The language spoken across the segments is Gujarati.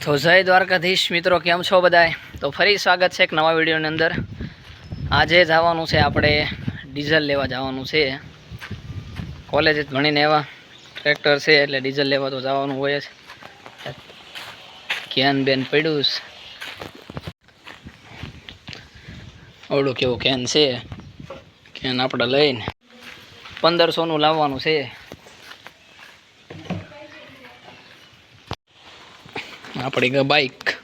તો જય દ્વારકાધીશ મિત્રો, કેમ છો બધાય? તો ફરી સ્વાગત છે એક નવા વિડીયોની અંદર. આજે જવાનું છે આપણે ડીઝલ લેવા જવાનું છે. કોલેજ ભણીને એવા ટ્રેક્ટર છે એટલે ડીઝલ લેવા તો જવાનું હોય જ. કેનબેન પડ્યું. ઓળું કેવું કેન છે? કેન આપણે લઈને પંદરસોનું લાવવાનું છે. આપણી ગ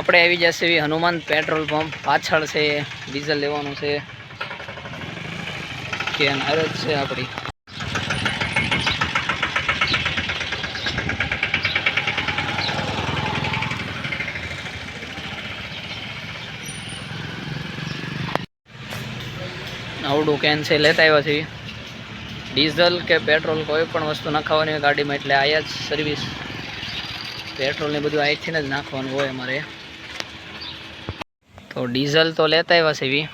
આપણે આવી જશે હનુમાન પેટ્રોલ પંપ. પાછળ છે, ડીઝલ લેવાનું છે. કે અરજ છે આપણી. આવડું કેન છે, લેતા આવ્યા છે ડીઝલ કે પેટ્રોલ કોઈ પણ વસ્તુ નાખવાની હોય ગાડીમાં, એટલે આયા જ સર્વિસ પેટ્રોલ ને બધું અહીંથી જ નાખવાનું હોય અમારે. તો ડીઝલ તો લેતા આવ્યા છે એવી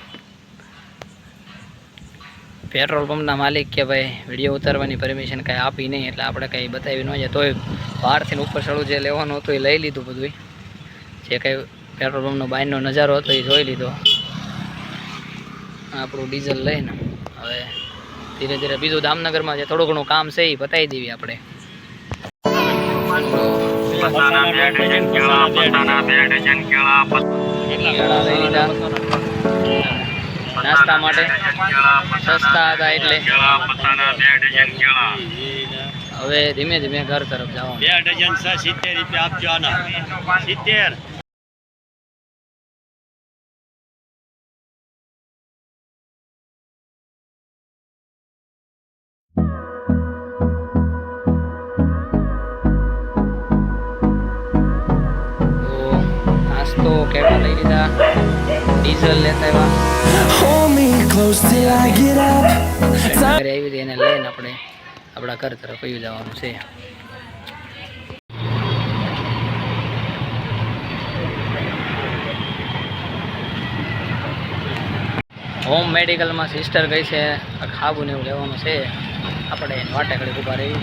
પેટ્રોલ પંપના માલિક કે ભાઈ વીડિયો ઉતારવાની પરમિશન કાંઈ આપી નહીં, એટલે આપણે કંઈ બતાવી ન જાય. તોય બહારથી ઉપર ચડું જે લેવાનું હતું એ લઈ લીધું બધું જે કંઈ પેટ્રોલ પંપનો બહારનો નજારો હતો એ જોઈ લીધો. આપણું ડીઝલ લઈને. હવે ધીરે ધીરે બીજું દામનગરમાં જે થોડું ઘણું કામ છે એ બતાવી દેવી આપણે. કેળા લઈ લીધા? નાસ્તા માટે સસ્તા હતા એટલે. હવે ધીમે ધીમે ઘર તરફ જવાનું. બે ડઝન સિત્તેર રૂપિયા આપજો આના. સિત્તેર. નાસ્તો કેળા લઈ લીધા ડીઝલ લેતા આવ્યા. ઘરે આવી હતી એને લઈને આપણે આપણા ઘર તરફ આવી જવાનું છે. હોમ મેડિકલમાં સિસ્ટર ગઈ છે આ ખાવું ને એવું લેવાનું છે. આપણે એને વાટે ઘડી ઊભા રહી.